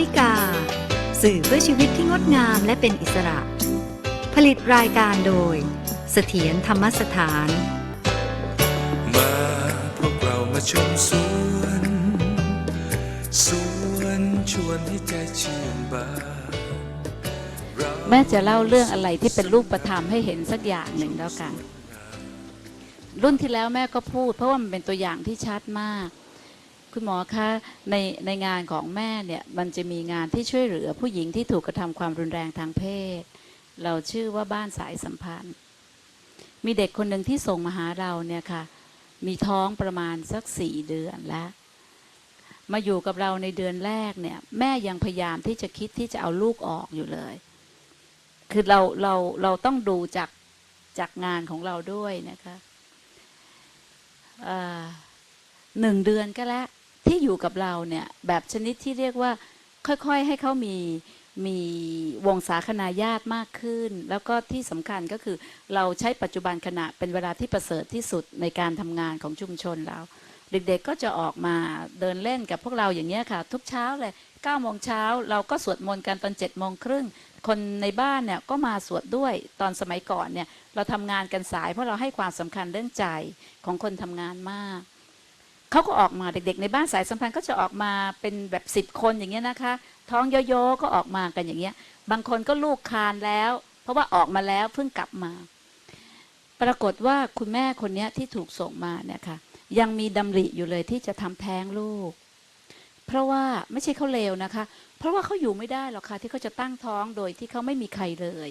วิกา สื่อเพื่อชีวิตที่งดงามและเป็นอิสระ ผลิตรายการโดย เสถียรธรรมสถาน มาพวกเรามาชมสวนสวนชวนให้ใจชื่นบานเราแม่จะเล่าเรื่องอะไรที่เป็นรูปธรรมให้เห็นสักอย่างหนึ่งแล้วกัน รุ่นที่แล้วแม่ก็พูด เพราะว่ามันเป็นตัวอย่างที่ชัดมาก คุณหมอคะในในงานของแม่เนี่ยมันจะมีงานที่ช่วยเหลือผู้หญิงที่ถูกกระทำความรุนแรงทางเพศ เราชื่อว่าบ้านสายสัมพันธ์ มีเด็กคนหนึ่งที่ส่งมาหาเราเนี่ยค่ะ มีท้องประมาณสักสี่เดือนแล้ว มาอยู่กับเราในเดือนแรกเนี่ย แม่ยังพยายามที่จะคิดที่จะเอาลูกออกอยู่เลย คือเราเราเราต้องดูจากจากงานของเราด้วยนะคะหนึ่งเดือนก็แล้ว ที่อยู่กับเราเนี่ยแบบชนิดที่เรียกว่าค่อยๆ ให้เขามีมีวงสาคนาญาติมากขึ้น แล้วก็ที่สำคัญก็คือเราใช้ปัจจุบันขณะเป็นเวลาที่ประเสริฐที่สุดในการทำงานของชุมชนเรา เด็กๆก็จะออกมาเดินเล่นกับพวกเราอย่างเงี้ยค่ะ ทุกเช้าเลย9ก้าโมงเช้าเราก็สวดมนต์กันตอน7จ็ดโมงครึ่งคนในบ้านเนี่ยก็มาสวดด้วยตอนสมัยก่อนเนี่ยเราทำงานกันสายเพราะเราให้ความสำคัญเรื่องใจของคนทำงานมาก เขาก็ออกมาเด็กๆ ในบ้านสายสัมพันธ์ก็จะออกมาเป็นแบบสิบคนอย่างเงี้ยนะคะ ท้องโยๆก็ออกมากันอย่างเงี้ย บางคนก็ลูกคลานแล้ว เพราะว่าออกมาแล้วเพิ่งกลับมา ปรากฏว่าคุณแม่คนนี้ที่ถูกส่งมาเนี่ยค่ะ ยังมีดำริอยู่เลยที่จะทำแท้งลูก เพราะว่าไม่ใช่เขาเลวนะคะ เพราะว่าเขาอยู่ไม่ได้หรอกค่ะที่เขาจะตั้งท้องโดยที่เขาไม่มีใครเลย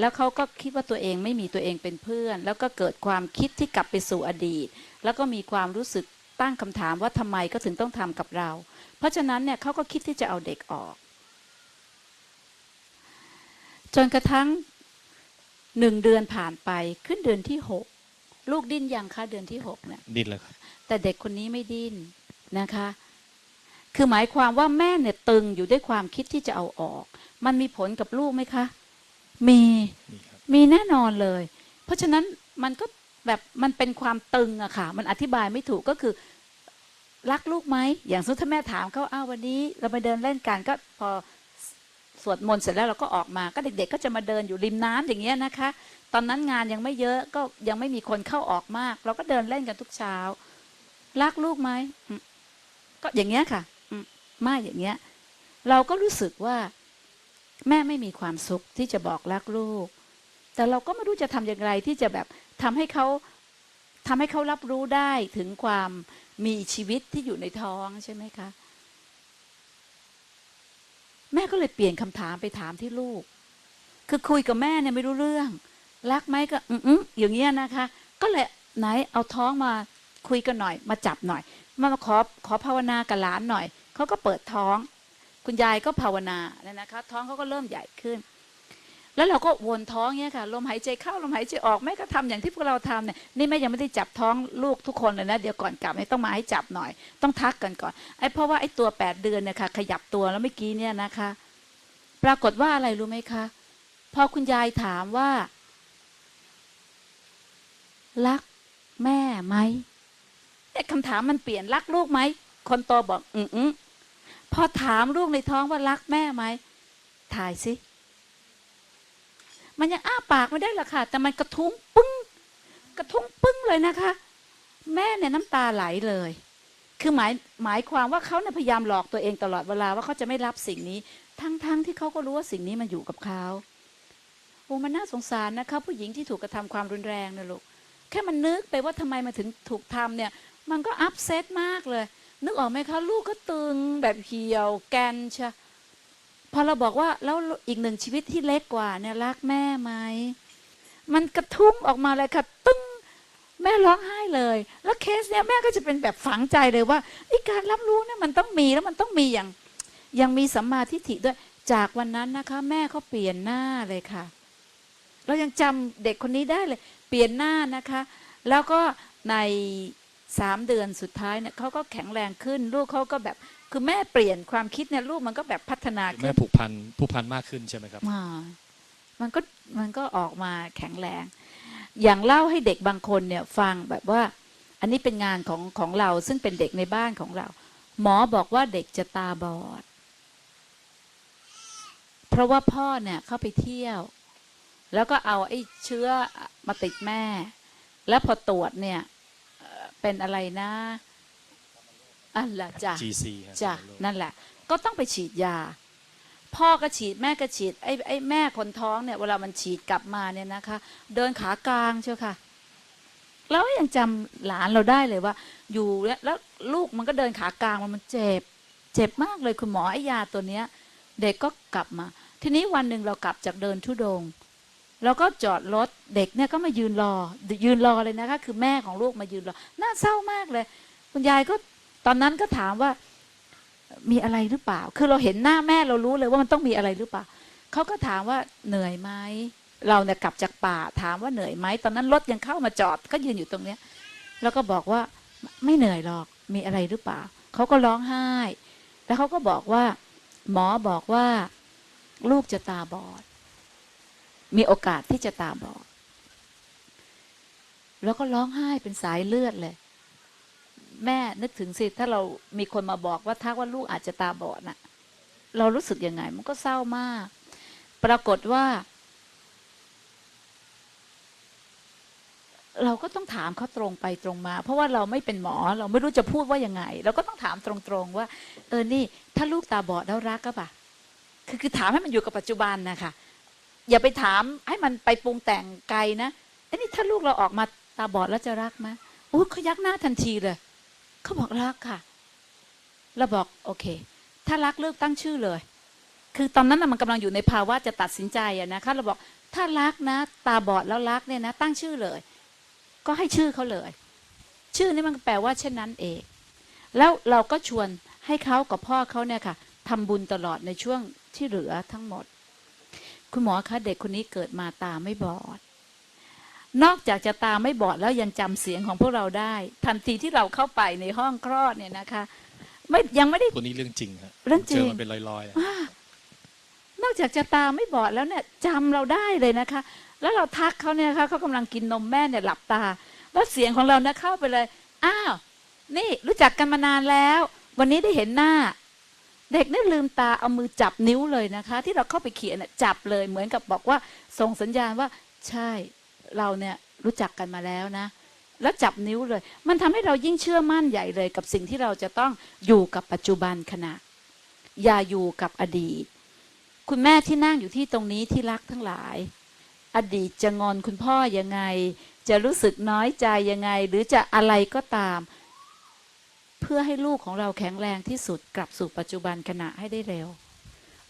แล้วเขาก็คิดว่าตัวเองไม่มีตัวเองเป็นเพื่อน แล้วก็เกิดความคิดที่กลับไปสู่อดีต แล้วก็มีความรู้สึก ตั้งคำถามว่าทำไมก็ถึงต้องทำกับเรา เพราะฉะนั้นเนี่ยเขาก็คิดที่จะเอาเด็กออก จนกระทั่งหนึ่งเดือนผ่านไปขึ้นเดือนที่หกลูกดิ้นยังคะเดือนที่หกเนี่ยดิ้นแล้วครับแต่เด็กคนนี้ไม่ดิ้นนะคะ คือหมายความว่าแม่เนี่ยตึงอยู่ด้วยความคิดที่จะเอาออก มันมีผลกับลูกไหมคะ มีนี่ครับมีแน่นอนเลย เพราะฉะนั้นมันก็ แบบมันเป็นความตึงอะค่ะ มันอธิบายไม่ถูกก็คือ รักลูกไหมอย่างสมมติถ้าแม่ถามเขาอ้าววันนี้ เราไปเดินเล่นกันก็พอสวดมนต์เสร็จแล้วเราก็ออกมาก็เด็ก ๆ ก็จะมาเดินอยู่ริมน้ำอย่างเงี้ยนะคะ ตอนนั้นงานยังไม่เยอะก็ยังไม่มีคนเข้าออกมาก เราก็เดินเล่นกันทุกเช้า รักลูกไหมก็อย่างเงี้ยค่ะมไม่อย่างเงี้ย เราก็รู้สึกว่า แม่ไม่มีความสุขที่จะบอกรักลูก แต่เราก็ไม่รู้จะทำอย่างไรที่จะแบบ ทำให้เขาทำให้เขารับรู้ได้ถึงความมีชีวิตที่อยู่ในท้องใช่ไหมคะ แม่ก็เลยเปลี่ยนคำถามไปถามที่ลูก คือคุยกับแม่เนี่ยไม่รู้เรื่อง รักไหมก็อืมอย่างเงี้ยนะคะ ก็เลยไหนเอาท้องมาคุยกันหน่อย มาจับหน่อย มาขอขอภาวนากับหลานหน่อยเขาก็เปิดท้อง คุณยายก็ภาวนาเนี่ยนะคะ ท้องเขาก็เริ่มใหญ่ขึ้น แล้วเราก็วนท้องเนี่ยค่ะลมหายใจเข้าลมหายใจออกแม่ก็ทำอย่างที่พวกเราทำเนี่ยนี่แม่ยังไม่ได้จับท้องลูกทุกคนเลยนะเดี๋ยวก่อนกลับเนี่ยต้องมาให้จับหน่อย ต้องทักกันก่อนไอ้เพราะว่าไอ้ตัวแปดเดือนเนี่ยค่ะขยับตัวแล้วเมื่อกี้เนี่ยนะคะ ปรากฏว่าอะไรรู้ไหมคะพอคุณยายถามว่า รักแม่ไหมไอ้คำถามมันเปลี่ยนรักลูกไหมคนโตบอก อืมอพอถามลูกในท้องว่ารักแม่ไหมถ่ายสิ มันยังอ้าปากไม่ได้หรอกค่ะ แต่มันกระทุ้งปึ้ง กระทุ้งปึ้งเลยนะคะ แม่เนี่ยน้ำตาไหลเลย คือหมายหมายความว่าเขาเนี่ยพยายามหลอกตัวเองตลอดเวลาว่าเขาจะไม่รับสิ่งนี้ ทั้งๆที่เขาก็รู้ว่าสิ่งนี้มันอยู่กับเขาโอ้มันน่าสงสารนะคะผู้หญิงที่ถูกกระทำความรุนแรงนะลูกแค่มันนึกไปว่าทำไมมันถึงถูกทำเนี่ย มันก็อัพเซตมากเลย นึกออกไหมคะ ลูกก็ตึงแบบเหี่ยวแกนชะ พอเราบอกว่าแล้วอีกหนึ่งชีวิตที่เล็กกว่าเนี่ยรักแม่ไหมมันกระทุ้งออกมาเลยค่ะตึ้งแม่ร้องไห้เลย แล้วเคสเนี่ยแม่ก็จะเป็นแบบฝังใจเลยว่าไอ้การรับรู้เนี่ยมันต้องมีแล้วมันต้องมีอย่างยังมีสัมมาทิฏฐิด้วย จากวันนั้นนะคะ แม่เขาเปลี่ยนหน้าเลยค่ะ เรายังจำเด็กคนนี้ได้เลย เปลี่ยนหน้านะคะ แล้วก็ในสามเดือนสุดท้ายเนี่ยเขาก็แข็งแรงขึ้น ลูกเขาก็แบบ คือแม่เปลี่ยนความคิดเนี่ยลูกมันก็แบบพัฒนาขึ้แม่นผูกพันผูกพันมากขึ้นใช่ไหมครับอ่ามันก็มันก็ออกมาแข็งแรง อย่างเล่าให้เด็กบางคนเนี่ยฟังแบบว่า อันนี้เป็นงานของของเราซึ่งเป็นเด็กในบ้านของเรา หมอบอกว่าเด็กจะตาบอดราะว่าพ่อเนี่ยเข้าไปเที่ยว แล้วก็เอาไอ้เชื้อมาติดแม่ แล้วพอตรวจเนี่ยเอ่อเป็นอะไรนะ อันละจ้ะ GC ฮะจ้ะโรคนั่นแหละ ก็ต้องไปฉีดยา พ่อก็ฉีดแม่ก็ฉีดไอ้ไอ้แม่คนท้องเนี่ยเวลามันฉีดกลับมาเนี่ยนะคะ เดินขากลางเชียวค่ะ แล้วยังจำหลานเราได้เลยว่า อยู่แล้วแล้วลูกมันก็เดินขากลางมันมันเจ็บ เจ็บมากเลยคุณหมอไอ้ยาตัวเนี้ย เด็กก็กลับมา ทีนี้วันหนึ่งเรากลับจากเดินทุดงค์เราก็จอดรถเด็กเนี่ยก็มายืนรอ ยืนรอเลยนะคะ คือแม่ของลูกมายืนรอน่าเศร้ามากเลย คุณยายก็ ตอนนั้นก็ถามว่ามีอะไรหรือเปล่า คือเราเห็นหน้าแม่เรารู้เลยว่ามันต้องมีอะไรหรือเปล่า เขาก็ถามว่าเหนื่อยไหม เราเนี่ยกลับจากป่าถามว่าเหนื่อยไหม ตอนนั้นรถยังเข้ามาจอด ก็ยืนอยู่ตรงเนี้ย แล้วก็บอกว่าไม่เหนื่อยหรอก มีอะไรหรือเปล่า เขาก็ร้องไห้ แล้วเขาก็บอกว่า หมอบอกว่าลูกจะตาบอด มีโอกาสที่จะตาบอด แล้วก็ร้องไห้เป็นสายเลือดเลย แม่นึกถึงสิถ้าเรามีคนมาบอกว่าทักว่าลูกอาจจะตาบอดน่ะ เรารู้สึกยังไง มันก็เศร้ามาก ปรากฏว่า เราก็ต้องถามเขาตรงไปตรงมา เพราะว่าเราไม่เป็นหมอ เราไม่รู้จะพูดว่ายังไง เราก็ต้องถามตรงๆว่า เออนี่ ถ้าลูกตาบอดแล้วรักก็ปะคือคือถามให้มันอยู่กับปัจจุบันนะคะอย่าไปถามให้มันไปปรุงแต่งไกลนะไอ้นี่ถ้าลูกเราออกมาตาบอดแล้วจะรักไหมอุ้ยเขายักหน้าทันทีเลย เขาบอกรักค่ะเราบอกโอเค ถ้ารักเลิกตั้งชื่อเลย คือตอนนั้นน่ะมันกำลังอยู่ในภาวะจะตัดสินใจอะนะคะเราบอกถ้ารักนะ ตาบอดแล้วรักเนี่ยนะ ตั้งชื่อเลย ก็ให้ชื่อเขาเลย ชื่อนี่มันแปลว่าเช่นนั้นเอง แล้วเราก็ชวนให้เขากับพ่อเขาเนี่ยค่ะทำบุญตลอดในช่วงที่เหลือทั้งหมด คุณหมอคะเด็กคนนี้เกิดมาตาไม่บอด นอกจากจะตาไม่บอดแล้วยังจำเสียงของพวกเราได้ ทันทีที่เราเข้าไปในห้องคลอดเนี่ยนะคะ ไม่ยังไม่ได้ตัวนี้เรื่องจริงฮะเรื่องจริงเจอมันเป็นลอยๆอะนอกจากจะตาไม่บอดแล้วเนี่ยจำเราได้เลยนะคะ แล้วเราทักเขาเนี่ยนะคะเขากำลังกินนมแม่เนี่ยหลับตา แล้วเสียงของเราเนี่ยเข้าไปเลยอ้าวนี่รู้จักกันมานานแล้ว วันนี้ได้เห็นหน้า เด็กเนี่ยลืมตาเอามือจับนิ้วเลยนะคะ ที่เราเข้าไปเขียนน่ะจับเลยเหมือนกับบอกว่าส่งสัญญาณว่าใช่ เราเนี่ยรู้จักกันมาแล้วนะ แล้วจับนิ้วเลย มันทำให้เรายิ่งเชื่อมั่นใหญ่เลย กับสิ่งที่เราจะต้องอยู่กับปัจจุบันขณะ อย่าอยู่กับอดีต คุณแม่ที่นั่งอยู่ที่ตรงนี้ที่รักทั้งหลาย อดีตจะงอนคุณพ่อยังไง จะรู้สึกน้อยใจยังไง หรือจะอะไรก็ตาม เพื่อให้ลูกของเราแข็งแรงที่สุดกลับสู่ปัจจุบันขณะให้ได้เร็ว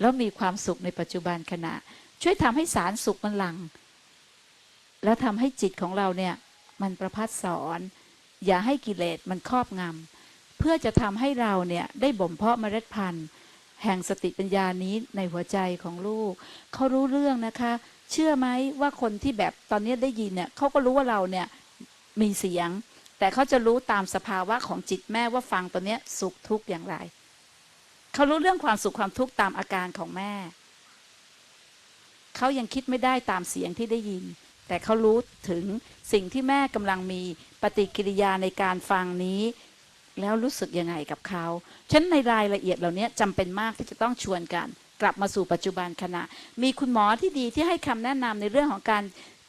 แล้วมีความสุขในปัจจุบันขณะ ช่วยทำให้สารสุขมันหลัง แล้วทำให้จิตของเราเนี่ยมันประพัดสอน อย่าให้กิเลสมันครอบงำเพื่อจะทำให้เราเนี่ยได้บ่มเพาะเมล็ดพันธุ์ แห่งสติปัญญานี้ในหัวใจของลูก เขารู้เรื่องนะคะ เชื่อไหมว่าคนที่แบบตอนนี้ได้ยินเนี่ยเขาก็รู้ว่าเราเนี่ยมีเสียง แต่เขาจะรู้ตามสภาวะของจิตแม่ว่าฟังตัวเนี้ยสุขทุกข์อย่างไรเขารู้เรื่องความสุขความทุกข์ตามอาการของแม่ เขายังคิดไม่ได้ตามเสียงที่ได้ยิน แต่เขารู้ถึงสิ่งที่แม่กำลังมีปฏิกิริยาในการฟังนี้ แล้วรู้สึกยังไงกับเขาฉะนันในรายละเอียดเหล่านี้จำเป็นมากที่จะต้องชวนกัน กลับมาสู่ปัจจุบันขณะ มีคุณหมอที่ดีที่ให้คำแนะนำในเรื่องของการ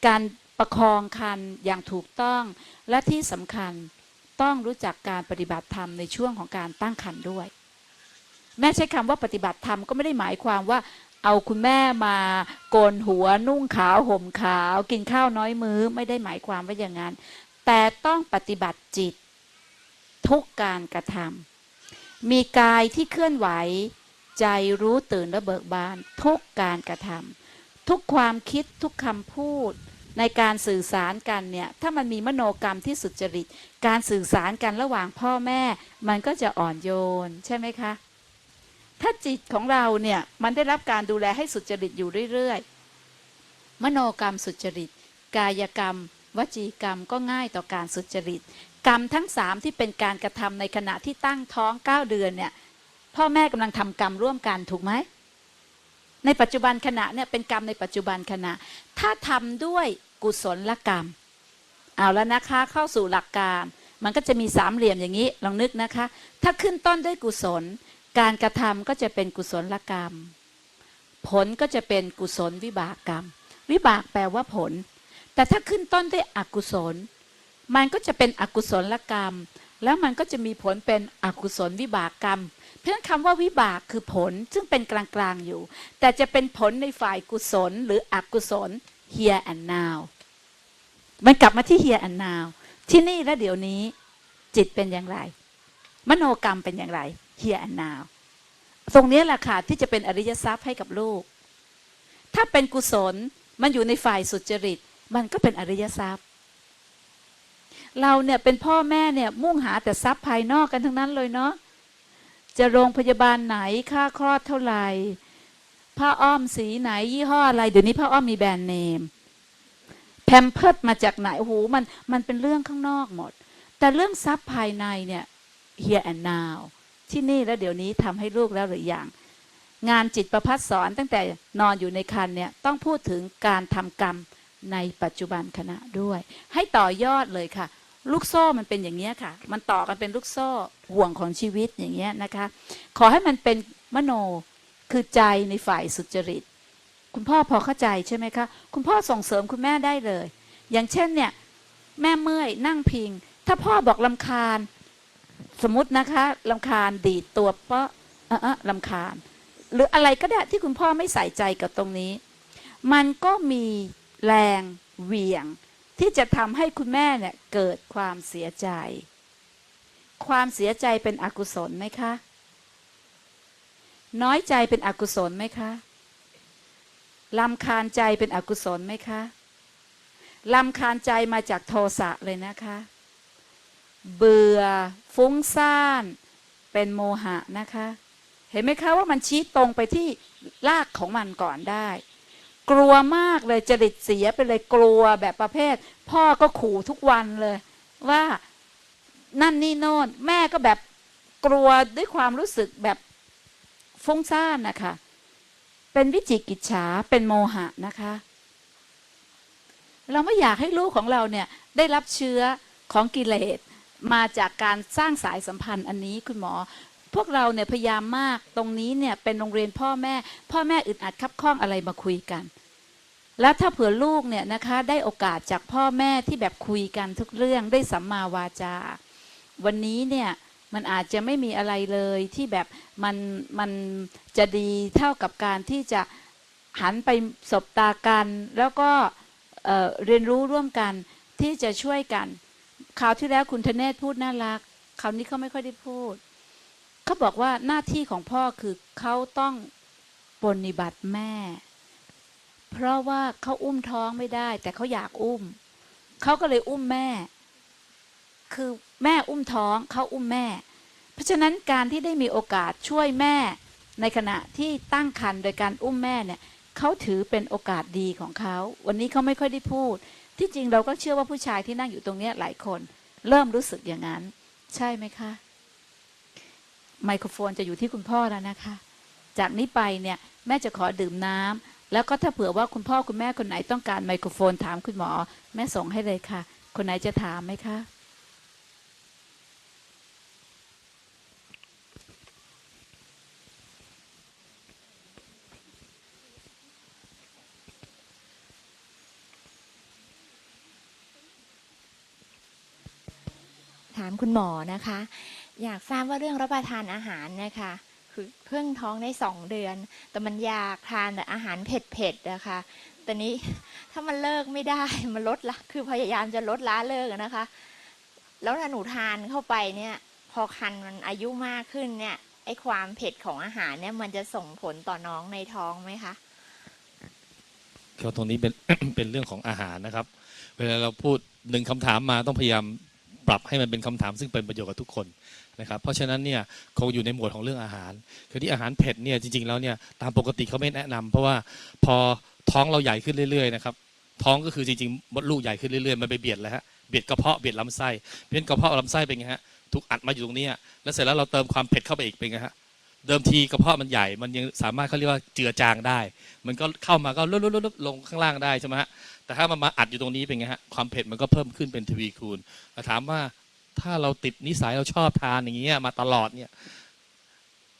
การประคองคันอย่างถูกต้อง และที่สำคัญต้องรู้จักการปฏิบัติธรรมในช่วงของการตั้งครรภ์ด้วย แม่ใช้คำว่าปฏิบัติธรรมก็ไม่ได้หมายความว่า เอาคุณแม่มาโกนหัวนุ่งขาวห่มขาว กินข้าวน้อยมือ้อไม่ได้หมายความว่าอย่างนั้น แต่ต้องปฏิบัติจิต ทุกการกระทำมีกายที่เคลื่อนไหว ใจรู้ตื่นและเบิกบาน ทุกการกระทำทุกความคิดทุกคำพูด ในการสื่อสารกันเนี่ย ถ้ามันมีมโนกรรมที่สุจริต การสื่อสารกันระหว่างพ่อแม่ มันก็จะอ่อนโยนใช่ไหมคะ ถ้าจิตของเราเนี่ยมันได้รับการดูแลให้สุจริตอยู่เรื่อยๆ มโนกรรมสุจริต กายกรรม วจีกรรมก็ง่ายต่อการสุจริต กรรมทั้งสามที่เป็นการกระทำในขณะที่ตั้งท้องเก้าเดือนเนี่ยพ่อแม่กำลังทำกรรมร่วมกันถูกไหม ในปัจจุบันขณะเนี่ยเป็นกรรมในปัจจุบันขณะ ถ้าทำด้วยกุศลกรรม เอาแล้วนะคะเข้าสู่หลักการ มันก็จะมีสามเหลี่ยมอย่างนี้ลองนึกนะคะ ถ้าขึ้นต้นด้วยกุศล การกระทำก็จะเป็นกุศลกรรม ผลก็จะเป็นกุศลวิบากกรรม วิบากแปลว่าผล แต่ถ้าขึ้นต้นด้วยอกุศล มันก็จะเป็นอกุศลกรรม แล้วมันก็จะมีผลเป็นอกุศลวิบากกรรม เพราะฉะนั้นคำว่าวิบากคือผลซึ่งเป็นกลางๆอยู่ แต่จะเป็นผลในฝ่ายกุศลหรืออกุศล here and now มันกลับมาที่ here and now ที่นี่และเดี๋ยวนี้ จิตเป็นอย่างไร มโนกรรมเป็นอย่างไร here and now ตรงนี้แหละค่ะที่จะเป็นอริยทรัพย์ให้กับลูก ถ้าเป็นกุศลมันอยู่ในฝ่ายสุจริต มันก็เป็นอริยทรัพย์ เราเนี่ยเป็นพ่อแม่เนี่ยมุ่งหาแต่ทรัพย์ภายนอกกันทั้งนั้นเลยเนาะจะโรงพยาบาลไหนค่าคลอดเท่าไหร่ผ้าอ้อมสีไหนยี่ห้ออะไร เดี๋ยวนี้ผ้าอ้อมมีแบรนด์เนมแพมเพิร์ดมาจากไหนโอ้โหมันมันเป็นเรื่องข้างนอกหมด แต่เรื่องทรัพย์ภายในเนี่ย here and now ที่นี่แล้วเดี๋ยวนี้ทำให้ลูกแล้วหรืออยังงานจิตประพัฒสอนตั้งแต่นอนอยู่ในคันเนี่ยต้องพูดถึงการทำกรรมในปัจจุบันขณะด้วย ให้ต่อยอดเลยค่ะ ลูกโซ่มันเป็นอย่างนี้ค่ะ มันต่อกันเป็นลูกโซ่ห่วงของชีวิตอย่างเงี้ยนะคะ ขอให้มันเป็นมโนคือใจในฝ่ายสุจริต คุณพ่อพอเข้าใจใช่ไหมคะคุณพ่อส่งเสริมคุณแม่ได้เลย อย่างเช่นเนี่ยแม่เมื่อยนั่งพิง ถ้าพ่อบอกลำคาญ สมมตินะคะลำคาญดีดตัวเปาะออเออลำคาญ หรืออะไรก็ได้ที่คุณพ่อไม่ใส่ใจกับตรงนี้ มันก็มีแรงเหวี่ยง ที่จะทำให้คุณแม่เนี่ยเกิดความเสียใจ ความเสียใจเป็นอกุศลไหมคะ น้อยใจเป็นอกุศลไหมคะลำคาญใจเป็นอกุศลไหมคะลำคาญใจมาจากโทสะเลยนะคะ เบื่อ ฟุ้งซ่าน เป็นโมหะนะคะ เห็นไหมคะว่ามันชี้ตรงไปที่รากของมันก่อนได้ กลัวมากเลยจริตเสียไปเลยกลัวแบบประเภท พ่อก็ขู่ทุกวันเลย ว่านั่นนี่โน่นแม่ก็แบบกลัวด้วยความรู้สึกแบบฟุ้งซ่านนะคะ เป็นวิจิกิจฉาเป็นโมหะนะคะ เราไม่อยากให้ลูกของเราเนี่ยได้รับเชื้อของกิเลส มาจากการสร้างสายสัมพันธ์อันนี้คุณหมอ พวกเราเนี่ยพยายามมากตรงนี้เนี่ยเป็นโรงเรียนพ่อแม่ พ่อแม่อึดอัดคับข้องอะไรมาคุยกัน แล้วถ้าเผื่อลูกเนี่ยนะคะได้โอกาสจากพ่อแม่ที่แบบคุยกันทุกเรื่องได้สัมมาวาจา วันนี้เนี่ยมันอาจจะไม่มีอะไรเลยที่แบบมันมันจะดีเท่ากับการที่จะหันไปสบตากัน แล้วก็เเรียนรู้ร่วมกันที่จะช่วยกัน คราวที่แล้วคุณธเนศพูดน่ารักคราวนี้เขาไม่ค่อยได้พูด เขาบอกว่าหน้าที่ของพ่อคือเขาต้องปรนนิบัติแม่ เพราะว่าเขาอุ้มท้องไม่ได้ แต่เขาอยากอุ้ม เขาก็เลยอุ้มแม่ คือแม่อุ้มท้องเขาอุ้มแม่ เพราะฉะนั้นการที่ได้มีโอกาสช่วยแม่ ในขณะที่ตั้งครรภ์โดยการอุ้มแม่เนี่ยเขาถือเป็นโอกาสดีของเขา วันนี้เขาไม่ค่อยได้พูด ที่จริงเราก็เชื่อว่าผู้ชายที่นั่งอยู่ตรงนี้หลายคน เริ่มรู้สึกอย่างนั้น ใช่ไหมคะ ไมโครโฟนจะอยู่ที่คุณพ่อแล้วนะคะ จากนี้ไปเนี่ยแม่จะขอดื่มน้ำแล้วก็ถ้าเผื่อว่าคุณพ่อคุณแม่คนไหนต้องการไมโครโฟนถามคุณหมอ แม่ส่งให้เลยค่ะ คนไหนจะถามไหมคะามคุณหมอนะคะ อยากทราบว่าเรื่องรับประทานอาหารนะคะ คือเพิ่งท้องได้สองเดือน แต่มันอยากทานแต่อาหารเผ็ดๆนะคะแต่นี้ถ้ามันเลิกไม่ได้มันลดละคือพยายามจะลดละเลิกนะคะ แล้วถ้าหนูทานเข้าไปเนี่ย พอคันมันอายุมากขึ้นเนี่ยไอความเผ็ดของอาหารเนี่ยมันจะส่งผลต่อน้องในท้องไหมคะก็ตรงนี้เป็นเป็นเรื่องของอาหารนะครับ เวลาเราพูดหนึ่งคำถามมาต้องพยายาม ปรับให้มันเป็นคำถามซึ่งเป็นประโยชน์กับทุกคนนะครับเพราะฉะนั้นเนี่ยคงอยู่ในหมวดของเรื่องอาหารคือที่อาหารเผ็ดเนี่ยจริงๆแล้วเนี่ยตามปกติเขาไม่แนะนำเพราะว่าพอท้องเราใหญ่ขึ้นเรื่อยๆนะครับท้องก็คือจริงๆมดลูกใหญ่ขึ้นเรื่อยๆมันไปเบียดแล้วฮะเบียดกระเพาะเบียดลำไส้เพราะฉะนั้นกระเพาะลำไส้เป็นไงฮะถูกอัดมาอยู่ตรงนี้แล้วเสร็จแล้วเราเติมความเผ็ดเข้าไปอีกเป็นไงฮะเดิมทีกระเพาะมันใหญ่ มันยังสามารถเขาเรียกว่าเจือจางได้ มันก็เข้ามาก็ลุบๆๆลงข้างล่างได้ใช่ไหมฮะ แต่ถ้ามันมาอัดอยู่ตรงนี้เป็นไงฮะความเผ็ดมันก็เพิ่มขึ้นเป็นทวีคูณแต่ถามว่าถ้าเราติดนิสัยเราชอบทานอย่างเงี้ยมาตลอดเนี่ย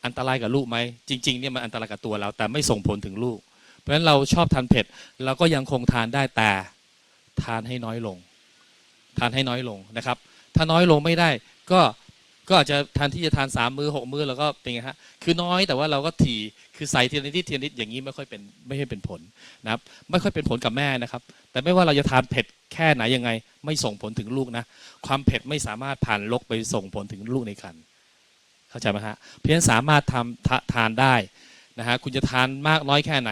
อันตรายกับลูกไหมจริงๆเนี่ยมันอันตรายกับตัวเรา แต่ไม่ส่งผลถึงลูก เพราะฉะนั้นเราชอบทานเผ็ดเราก็ยังคงทานได้แต่ทานให้น้อยลง ทานให้น้อยลงนะครับ ถ้าน้อยลงไม่ได้ก็ ก็อาจจะทานที่จะทานสามมือหกมือแล้วก็เป็นไงฮะคือน้อยแต่ว่าเราก็ถี่คือใส่ทีละนิดทีละนิดอย่างนี้ไม่ค่อยเป็นไม่ค่อยเป็นผลนะครับไม่ค่อยเป็นผลกับแม่นะครับ แต่ไม่ว่าเราจะทานเผ็ดแค่ไหนยังไง ไม่ส่งผลถึงลูกนะความเผ็ดไม่สามารถผ่านลกไปส่งผลถึงลูกในครรภ์เข้าใจไหมฮะเพียงสามารถทำทาทานได้นะฮะคุณจะทานมากน้อยแค่ไหน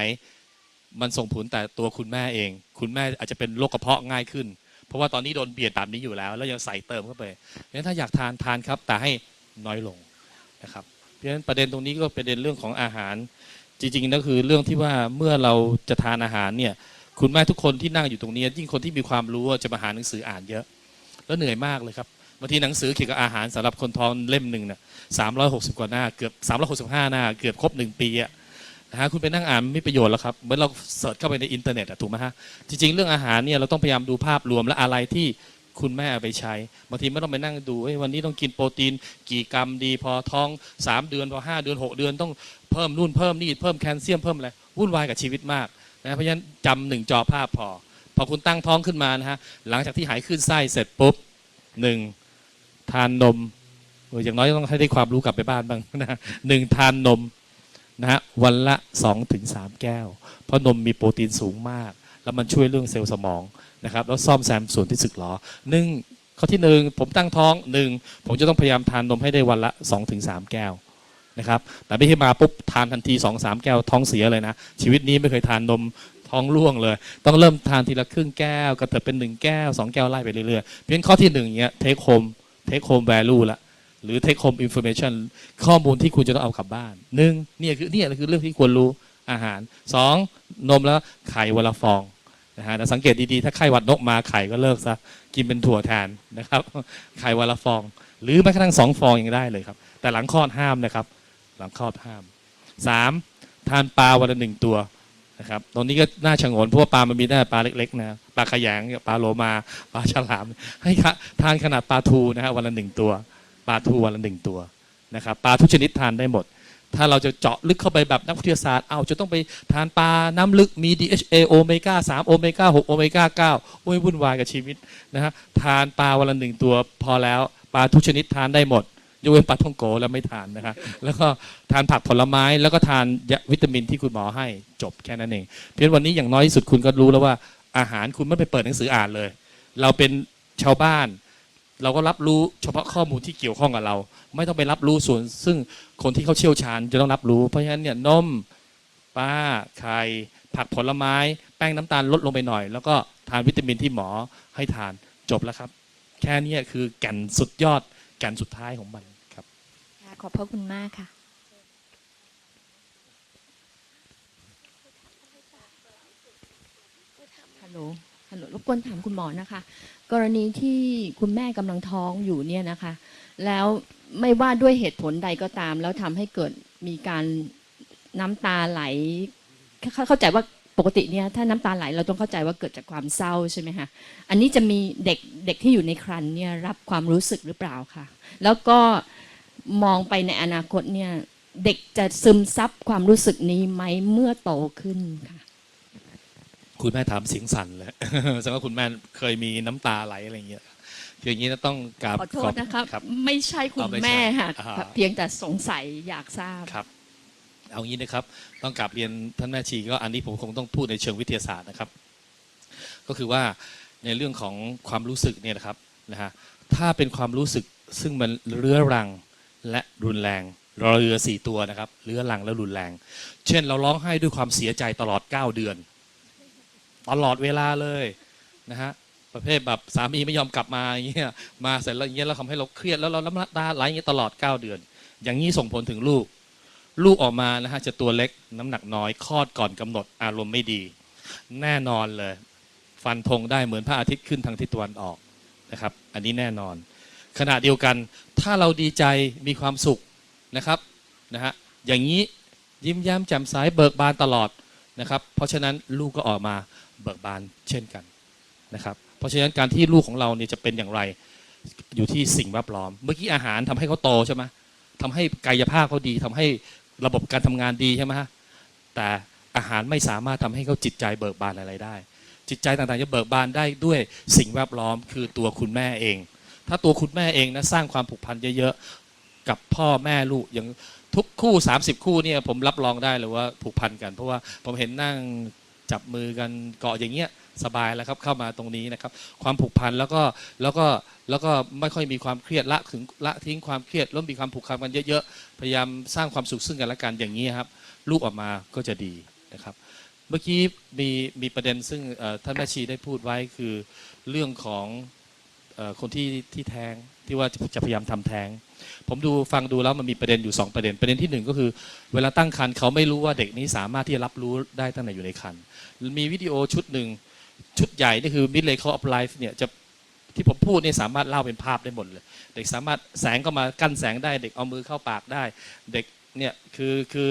มันส่งผลแต่ตัวคุณแม่เอง คุณแม่อาจจะเป็นโรคกระเพาะง่ายขึ้น เพราะว่าตอนนี้โดนเบียดแบบนี้อยู่แล้ว แล้วยังใส่เติมเข้าไปเพราะฉะนั้นถ้าอยากทานทานครับ แต่ให้น้อยลงนะครับ เพราะฉะนั้นประเด็นตรงนี้ก็เป็นประเด็นเรื่องของอาหาร จริงๆก็คือเรื่องที่ว่าเมื่อเราจะทานอาหารเนี่ย คุณแม่ทุกคนที่นั่งอยู่ตรงนี้ ยิ่งคนที่มีความรู้จะมาหาหนังสืออ่านเยอะ แล้วเหนื่อยมากเลยครับบางทีหนังสือเกี่ยวกับอาหารสำหรับคนท้องเล่มหนึ่งเนี่ยสามร้อยหกสิบกว่าหน้าเกือบสามร้อยหกสิบห้าหน้า เกือบครบหนึ่งปีอะ นะฮะคุณไปนั่งอ่านไม่ประโยชน์แล้วครับเหมือนเราเสิร์ชเข้าไปในอินเทอร์เน็ตอะถูกไหมฮะจริงๆ เรื่องอาหารเนี่ยเราต้องพยายามดูภาพรวมและอะไรที่คุณแม่เอาไปใช้บางทีไม่ต้องไปนั่งดูเฮ้ยวันนี้ต้องกินโปรตีน กี่กรัมดีพอท้องสามเดือนพอห้าเดือนหกเดือนต้องเพิ่มนู่นเพิ่มนี่เพิ่มแคลเซียมเพิ่มอะไรวุ่นวายกับชีวิตมากนะเพราะฉะนั้นจำหนึ่งจอภาพพอ พอคุณตั้งท้องขึ้นมานะฮะหลังจากที่หายขึ้นไส้เสร็จปุ๊บหนึ่งทานนมอย่างน้อยต้องให้ได้ความรู้กลับไปบ้านบ้างนะหนึ่งทานนม นะฮะวันละ2อถึงสแก้ว เพราะนมมีโปรตีนสูงมาก แล้วมันช่วยเรื่องเซลล์สมองนะครับแล้วซ่อมแซมส่วนที่สึกหรอหนึ่งข้อที่หนึ่งผมตั้งท้องหนึ่งผมจะต้องพยายามทานนมให้ได้วันละ2อถึงสแก้วนะครับแต่ไม่ใช่มาปุ๊บทานทันที2อสแก้วท้องเสียเลยนะ ชีวิตนี้ไม่เคยทานนมท้องร่วงเลย ต้องเริ่มทานทีละครึ่งแก้วก็เถิดเป็นหนึ่งแก้วสองแก้วไล่ไปเรื่อยๆ เพราะฉะนั้นข้อที่หนึ่งเนี้ย take home take home value ละ หรือ take home information ข้อมูลที่คุณจะต้องเอากลับบ้านหนึ่งเนี่ยคือเนี่ยคือเรื่องที่ควรรู้อาหารสองนมแล้วไข่วันละฟองนะฮะแต่สังเกตดีๆ ถ้าไข้หวัดนกมาไข่ก็เลิกซะกินเป็นถั่วแทนนะครับไข่วันละฟอง หรือแม้กระทั่งสองฟองยังได้เลยครับ แต่หลังคลอดห้ามนะครับ หลังคลอดห้ามสามทานปลาวันละหนึ่งตัวนะครับตรงนี้ก็น่าชงนเพราะว่าปลามันมีได้าปลาเล็กๆนะปลาขยงปลาโลมาปลาฉลามให้ทานขนาดปลาทูนะฮะวันละหนึ่งตัว ปลาทูวันละหนึ่งตัวนะครับปลาทุกชนิดทานได้หมด ถ้าเราจะเจาะลึกเข้าไปแบบนักวิทยาศาสตร์เอาจะต้องไปทานปลาน้ำลึกมี DHA โอเมก้า3โอเมก้า6โอเมก้า9โอ้ยวุ่นวายกับชีวิตนะฮะทานปลาวันละหนึ่งตัวพอแล้วปลาทุกชนิดทานได้หมดยกเว้นปลาท่องโกแล้วไม่ทานนะครับแล้วก็ทานผักผลไม้แล้วก็ทานวิตามินที่คุณหมอให้จบแค่นั้นเอง เพียงวันนี้อย่างน้อยที่สุดคุณก็รู้แล้วว่าอาหารคุณไม่ไปเปิดหนังสืออ่านเลย เราเป็นชาวบ้าน เราก็รับรู้เฉพาะข้อมูลที่เกี่ยวข้องกับเรา ไม่ต้องไปรับรู้ส่วน ซึ่งคนที่เขาเชี่ยวชาญจะต้องรับรู้ เพราะฉะนั้นเนี่ยนมปลาไข่ผักผลไม้ แป้งน้ำตาลลดลงไปหน่อย แล้วก็ทานวิตามินที่หมอให้ทานจบแล้วครับ แค่เนี้ยคือแก่นสุดยอดแก่นสุดท้ายของมันครับค่ะขอบพระคุณมากค่ะฮัลโหลฮัลโหล รบกวนถามคุณหมอนะคะ กรณีที่คุณแม่กำลังท้องอยู่เนี่ยนะคะ แล้วไม่ว่าด้วยเหตุผลใดก็ตาม แล้วทำให้เกิดมีการน้ำตาไหล เข้าเข้าใจว่าปกติเนี่ยถ้าน้ำตาไหลเราต้องเข้าใจว่าเกิดจากความเศร้าใช่ไหมคะอันนี้จะมีเด็กเด็กที่อยู่ในครรภ์เนี่ยรับความรู้สึกหรือเปล่าคะแล้วก็มองไปในอนาคตเนี่ยเด็กจะซึมซับความรู้สึกนี้ไหมเมื่อโตขึ้นค่ะ คุณแม่ถามเสียงสั่นเลยแสดงว่าคุณแม่เคยมีน้ำตาไหลอะไรอย่างเงี้ยคืออย่างนี้นะต้องกราบขอโทษนะครับครับไม่ใช่คุณอ๋อไม่ใช่แม่ค่ะอ่าเพียงแต่สงสัยอยากทราบครับ เอางี้นะครับ ต้องกราบเรียนท่านแม่ชีก็อันนี้ผมคงต้องพูดในเชิงวิทยาศาสตร์นะครับ ก็คือว่าในเรื่องของความรู้สึกเนี่ยนะครับนะฮะถ้าเป็นความรู้สึกซึ่งมันเรื้อรังและรุนแรงรอเรือสี่ตัวนะครับเรื้อรังและรุนแรง เช่น เราร้องไห้ด้วยความเสียใจตลอด 9 เดือน ตลอดเวลาเลยนะฮะประเภทแบบสามีไม่ยอมกลับมาอย่างเงี้ยมาเสร็จแล้วอย่างเงี้ยเราทำให้เราเครียดแล้วเราน้ำตาไหลอย่างเงี้ยตลอด 9 เดือน อย่างนี้ส่งผลถึงลูก ลูกออกมานะฮะจะตัวเล็กน้ำหนักน้อยคลอดก่อนกำหนดอารมณ์ไม่ดี แน่นอนเลย ฟันธงได้เหมือนพระอาทิตย์ขึ้นทางทิศตะวันออกนะครับ อันนี้แน่นอน ขณะเดียวกันถ้าเราดีใจมีความสุขนะครับนะฮะอย่างนี้ยิ้มแย้มแจ่มใสเบิกบานตลอดนะครับ เพราะฉะนั้นลูกก็ออกมา เบิกบานเช่นกันนะครับ เพราะฉะนั้นการที่ลูกของเราเนี่ยจะเป็นอย่างไรอยู่ที่สิ่งแวดล้อม เมื่อกี้อาหารทำให้เขาโตใช่ไหมทำให้กายภาพเขาดีทำให้ระบบการทำงานดีใช่ไหมฮะแต่อาหารไม่สามารถทำให้เขาจิตใจเบิกบานอะไรได้ จิตใจต่างๆจะเบิกบานได้ด้วยสิ่งแวดล้อมคือตัวคุณแม่เอง ถ้าตัวคุณแม่เองนะสร้างความผูกพันเยอะๆกับพ่อแม่ลูกอย่างทุกคู่ 30 คู่เนี่ยผมรับรองได้เลยว่าผูกพันกัน เพราะว่าผมเห็นนั่ง จับมือกันเกาะอย่างเงี้ยสบายแล้วครับเข้ามาตรงนี้นะครับ ความผูกพันแล้วก็แล้วก็แล้วก็ไม่ค่อยมีความเครียดละถึงละทิ้งความเครียดล้วมีความผูกพันกันเยอะๆพยายามสร้างความสุขซึ่งกันและกันอย่างนี้ครับลูกออกมาก็จะดีนะครับ เมื่อกี้มีมีประเด็นซึ่งท่านแม่ชีได้พูดไว้คือเรื่องของคนที่ที่แท้งที่ว่าจะพยายามทำแท้ง ผมดูฟังดูแล้วมันมีประเด็นอยู่ 2 ประเด็น ประเด็นที่หนึ่งก็คือ เวลาตั้งครรภ์เขาไม่รู้ว่าเด็กนี้สามารถที่จะรับรู้ได้ตั้งแต่อยู่ในครรภ์มีวิดีโอชุดหนึ่งชุดใหญ่นี่คือ Mid l a y Call of Life เนี่ยจะที่ผมพูดเนี่ยสามารถเล่าเป็นภาพได้หมดเลย เด็กสามารถแสงก็มากั้นแสงได้ เด็กเอามือเข้าปากได้ เด็กเนี่ยคือคือ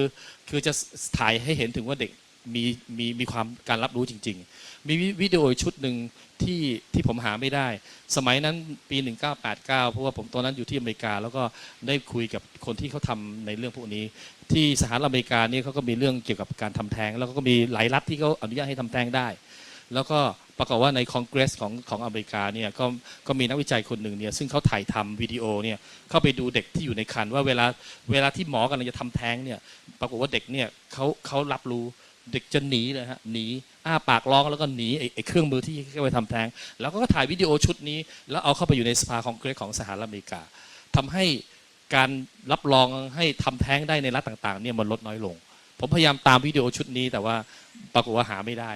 คือจะถ่ายให้เห็นถึงว่าเด็ก มีมีมีความการรับรู้จริง ๆ มีวิดีโอชุดหนึ่งที่ที่ผมหาไม่ได้ สมัยนั้นปี 1989 เพราะว่าผมตอนนั้นอยู่ที่อเมริกา แล้วก็ได้คุยกับคนที่เขาทำในเรื่องพวกนี้ ที่สหรัฐอเมริกานี่เขาก็มีเรื่องเกี่ยวกับการทำแท้ง แล้วก็มีหลายรัฐที่เขาอนุญาตให้ทำแท้งได้ แล้วก็ปรากฏว่าในคอนเกรสของของอเมริกาเนี่ยก็ก็มีนักวิจัยคนหนึ่งเนี่ยซึ่งเขาถ่ายทำวิดีโอเนี่ยเข้าไปดูเด็กที่อยู่ในครรภ์ว่าเวลาเวลาที่หมอกำลังจะทำแท้งเนี่ยปรากฏว่าเด็กเนี่ยเขาเขารับรู้ เด็กจะหนีเลยฮะหนีอ้าปากร้องแล้วก็หนีไอ้ไอ้เครื่องมือที่เข้าไปทำแท้ง แล้วก็ถ่ายวิดีโอชุดนี้ แล้วเอาเข้าไปอยู่ในสภาคองเกรสของสหรัฐอเมริกาทำให้การรับรองให้ทำแท้งได้ในรัฐต่างๆเนี่ยมันลดน้อยลง ผมพยายามตามวิดีโอชุดนี้แต่ว่าปรากฏว่าหาไม่ได้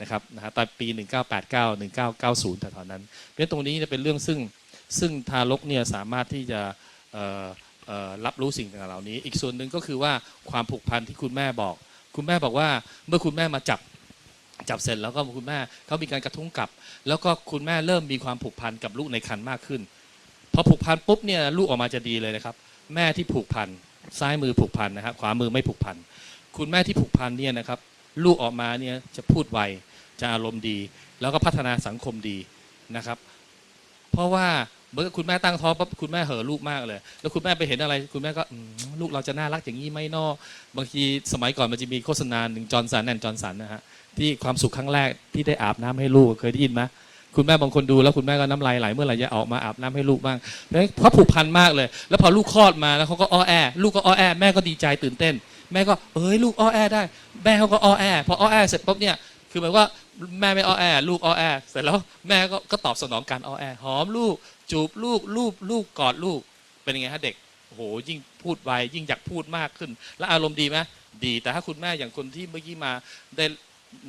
นะครับนะฮะตอนปี 1989 1990แถวๆนั้นเพราะงั้นตรงนี้จะเป็นเรื่องซึ่งซึ่งทารกเนี่ยสามารถที่จะรับรู้สิ่งต่างๆเหล่านี้ อีกส่วนหนึ่งก็คือว่าความผูกพันที่คุณแม่บอก คุณแม่บอกว่าเมื่อคุณแม่มาจับจับเสร็จแล้วก็คุณแม่เขามีการกระทุ้งกลับ แล้วก็คุณแม่เริ่มมีความผูกพันกับลูกในครรภ์มากขึ้นพอผูกพันปุ๊บเนี่ยลูกออกมาจะดีเลยนะครับ แม่ที่ผูกพันซ้ายมือผูกพันนะครับขวามือไม่ผูกพันคุณแม่ที่ผูกพันเนี่ยนะครับ ลูกออกมาเนี่ยจะพูดไวจะอารมณ์ดี แล้วก็พัฒนาสังคมดีนะครับ เพราะว่า เมื่อคุณแม่ตั้งท้องปั๊บคุณแม่เห่อลูกมากเลย แล้วคุณแม่ไปเห็นอะไร คุณแม่ก็ลูกเราจะน่ารักอย่างนี้ไหมนอบางทีสมัยก่อนมันจะมีโฆษณาหนึ่งจอร์นสันแอนจอร์นสันนะฮะที่ความสุขครั้งแรกที่ได้อาบน้ำให้ลูกเคยได้ยินไหมคุณแม่บางคนดูแล้วคุณแม่ก็น้ำลายไหลเมื่อไหร่จะออกมาอาบน้ำให้ลูกบ้างเพราะเขาผูกพันมากเลย แล้วพอลูกคลอดมาแล้วเขาก็อ้อแอลูกก็อ้อแอแม่ก็ดีใจตื่นเต้น แม่ก็เอ้ยลูกอ้อแอได้ แม่เขาก็อ้อแอพออ้อแอเสร็จปุ๊บเนี่ย คือหมายว่าแม่ไม่อ้อแอลูกอ้อแอเสร็จแล้วแม่ก็ก็ตอบสนองการอ้อแอหอมลูก จูบลูกลูบลูกกอดลูกเป็นยังไงฮะเด็กโหยิ่งพูดไวยิ่งอยากพูดมากขึ้น แล้วอารมณ์ดีไหมดีแต่ถ้าคุณแม่อย่างคนที่เมื่อกี้มาได้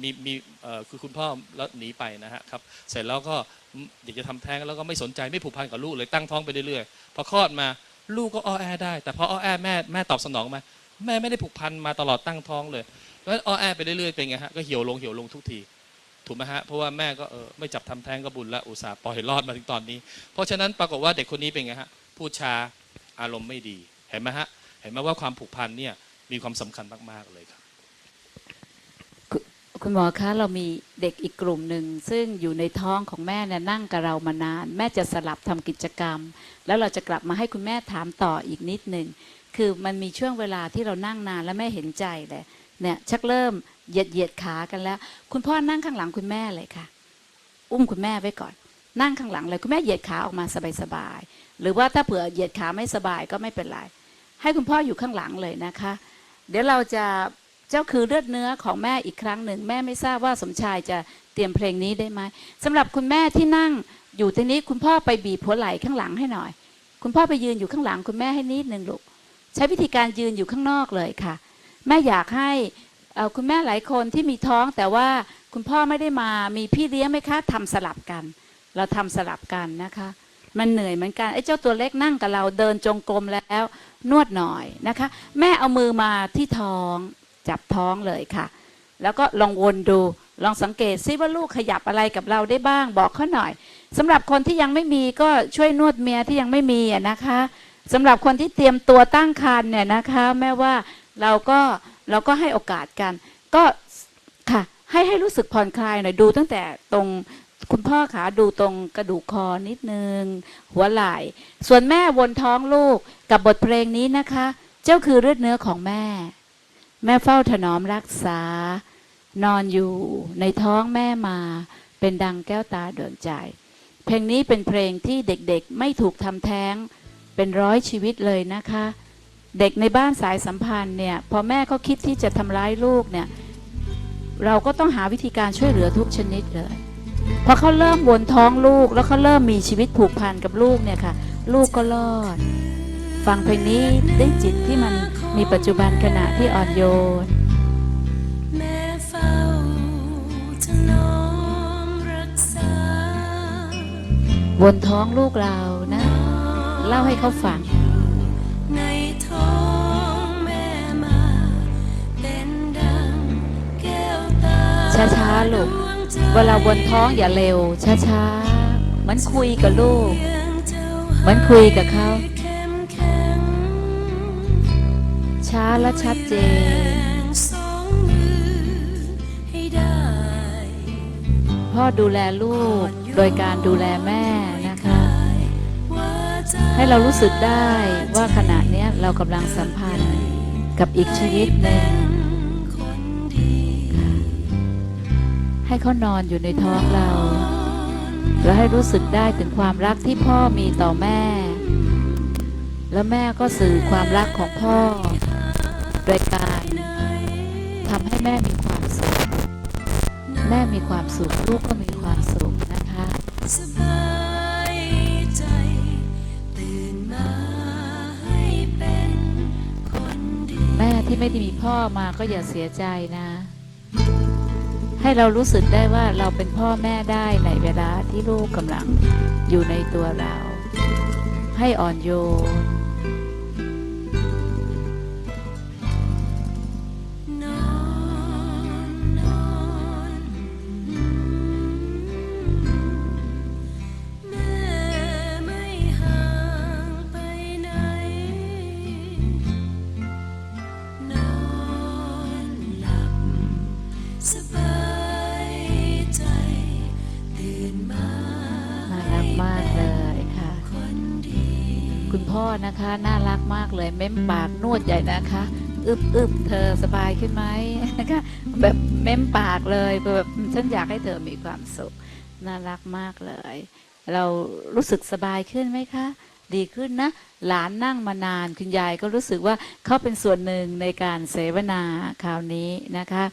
มีมีคือคุณพ่อแล้วหนีไปนะฮะครับเสร็จแล้วก็อยากจะทำแท้งแล้วก็ไม่สนใจไม่ผูกพันกับลูกเลยตั้งท้องไปเรื่อยๆพอคลอดมาลูกก็อ้อแอได้ แต่พออ้อแอแม่แม่ตอบสนองมาแม่ไม่ได้ผูกพันมาตลอดตั้งท้องเลย แล้วอ้อแอไปเรื่อยๆเป็นไงฮะก็เหี่ยวลงเหี่ยวลงทุกทีถูกไหมฮะเพราะว่าแม่ก็เออไม่จับทำแท้งก็บุญละอุตส่าห์ปล่อยรอดมาถึงตอนนี้ เพราะฉะนั้นปรากฏว่าเด็กคนนี้เป็นไงฮะพูดชาอารมณ์ไม่ดีเห็นไหมฮะเห็นไหมว่าความผูกพันเนี่ยมีความสำคัญมากๆเลยครับ คุณหมอคะเรามีเด็กอีกกลุ่มหนึ่งซึ่งอยู่ในท้องของแม่เนี่ยนั่งกับเรามานาน แม่จะสลับทำกิจกรรม แล้วเราจะกลับมาให้คุณแม่ถามต่ออีกนิดหนึ่งคือมันมีช่วงเวลาที่เรานั่งนานแล้วแม่เห็นใจเลย เนี่ยชักเริ่มเหยียดเหยียดขากันแล้ว คุณพ่อนั่งข้างหลังคุณแม่เลยค่ะ อุ้มคุณแม่ไว้ก่อน นั่งข้างหลังเลยคุณแม่เหยียดขาออกมาสบายๆหรือว่าถ้าเผื่อเหยียดขาไม่สบายก็ไม่เป็นไรให้คุณพ่ออยู่ข้างหลังเลยนะคะ เดี๋ยวเราจะเจ้าคือเลือดเนื้อของแม่อีกครั้งหนึ่งแม่ไม่ทราบว่าสมชายจะเตรียมเพลงนี้ได้ไหมสำหรับคุณแม่ที่นั่งอยู่ที่นี้คุณพ่อไปบีบหัวไหล่ข้างหลังให้หน่อย คุณพ่อไปยืนอยู่ข้างหลังคุณแม่ให้นิดหนึ่งลูกใช้วิธีการยืนอยู่ข้างนอกเลยค่ะ แม่อยากให้คุณแม่หลายคนที่มีท้องแต่ว่าคุณพ่อไม่ได้มามีพี่เลี้ยงไหมคะทำสลับกัน เราทำสลับกันนะคะ มันเหนื่อยเหมือนกันไอ้เจ้าตัวเล็กนั่งกับเราเดินจงกรมแล้ว นวดหน่อยนะคะ แม่เอามือมาที่ท้องจับท้องเลยค่ะ แล้วก็ลองวนดูลองสังเกตซิว่าลูกขยับอะไรกับเราได้บ้างบอกเขาหน่อยสำหรับคนที่ยังไม่มีก็ช่วยนวดเมียที่ยังไม่มีนะคะสำหรับคนที่เตรียมตัวตั้งครรภ์เนี่ยนะคะ แม่ว่า เราก็เราก็ให้โอกาสกัน ก็ค่ะให้ให้รู้สึกผ่อนคลายหน่อยดูตั้งแต่ตรงคุณพ่อขาดูตรงกระดูกคอนิดนึง หัวไหล่ส่วนแม่วนท้องลูกกับบทเพลงนี้นะคะ เจ้าคือเลือดเนื้อของแม่ แม่เฝ้าถนอมรักษา นอนอยู่ในท้องแม่มา เป็นดังแก้วตาดวงใจ เพลงนี้เป็นเพลงที่เด็กๆไม่ถูกทำแท้งเป็นร้อยชีวิตเลยนะคะ เด็กในบ้านสายสัมพันธ์เนี่ยพอแม่เขาคิดที่จะทำร้ายลูกเนี่ยเราก็ต้องหาวิธีการช่วยเหลือทุกชนิดเลยพอเขาเริ่มวนท้องลูกแล้วเขาเริ่มมีชีวิตผูกพันกับลูกเนี่ยค่ะ ลูกก็รอด ฟังเพลงนี้ได้จิตที่มันมีปัจจุบันขณะที่อ่อนโยนแม่เฝ้าถนอมรักษาวนท้องลูกเรานะ เล่าให้เขาฟัง ช้าๆลูก เวลาวนท้องอย่าเร็ว ช้าๆเหมันคุยกับลูกเหมือนคุยกับเขา ช้าและชัดเจน พ่อดูแลลูกโดยการดูแลแม่นะคะ ให้เรารู้สึกได้ว่าขณะนี้เรากำลังสัมพันธ์กับอีกชีวิตหนึ่ง ให้เขานอนอยู่ในท้องเรา แล้วให้รู้สึกได้ถึงความรักที่พ่อมีต่อแม่ แล้วแม่ก็สื่อความรักของพ่อ โดยการทำให้แม่มีความสุข แม่มีความสุขลูกก็มีความสุขนะคะสบายใจตื่นมาให้เป็นคนดีแม่ที่ไม่ได้มีพ่อมาก็อย่าเสียใจนะ ให้เรารู้สึกได้ว่าเราเป็นพ่อแม่ได้ในเวลาที่ลูกกำลังอยู่ในตัวเรา ให้อ่อนโยน คุณพ่อนะคะ น่ารักมากเลย เม้มปากนวดใหญ่นะคะอึบอึบเธอสบายขึ้นไหมนะคะแบบเม้มปากเลยแบบฉันอยากให้เธอมีความสุขน่ารักมากเลย เรารู้สึกสบายขึ้นไหมคะ ดีขึ้นนะ หลานนั่งมานานคุณยายก็รู้สึกว่าเขาเป็นส่วนหนึ่งในการเสวนาคราวนี้นะคะ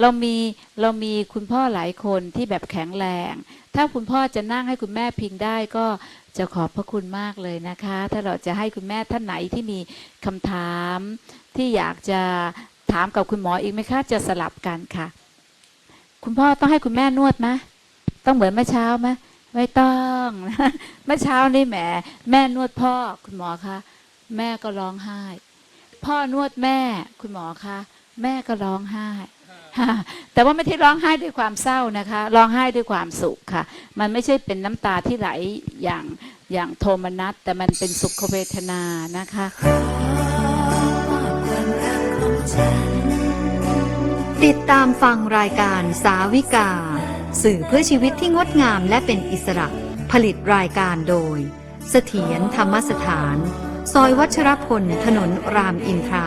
เรามีเรามีคุณพ่อหลายคนที่แบบแข็งแรง ถ้าคุณพ่อจะนั่งให้คุณแม่พิงได้ก็ จะขอบพระคุณมากเลยนะคะ ถ้าเราจะให้คุณแม่ท่านไหนที่มีคำถามที่อยากจะถามกับคุณหมออีกไหมคะ จะสลับกันค่ะ คุณพ่อต้องให้คุณแม่นวดไหมต้องเหมือนเมื่อเช้าไหมไม่ต้องเมื่อเช้านี่แหมแม่นวดพ่อคุณหมอคะแม่ก็ร้องไห้ พ่อนวดแม่คุณหมอคะแม่ก็ร้องไห้ แต่ว่าไม่ได้ร้องไห้ด้วยความเศร้านะคะ ร้องไห้ด้วยความสุขค่ะ มันไม่ใช่เป็นน้ำตาที่ไหลอย่างอย่างโทมนัสแต่มันเป็นสุขเวทนานะคะติดตามฟังรายการสาวิกา สื่อเพื่อชีวิตที่งดงามและเป็นอิสระ ผลิตรายการโดย เสถียรธรรมสถาน ซอยวัชรพล ถนนรามอินทรา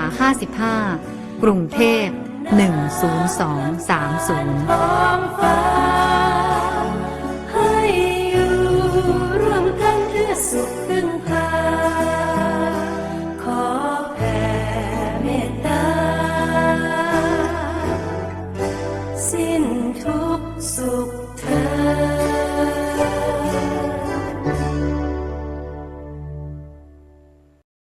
55 กรุงเทพ 10230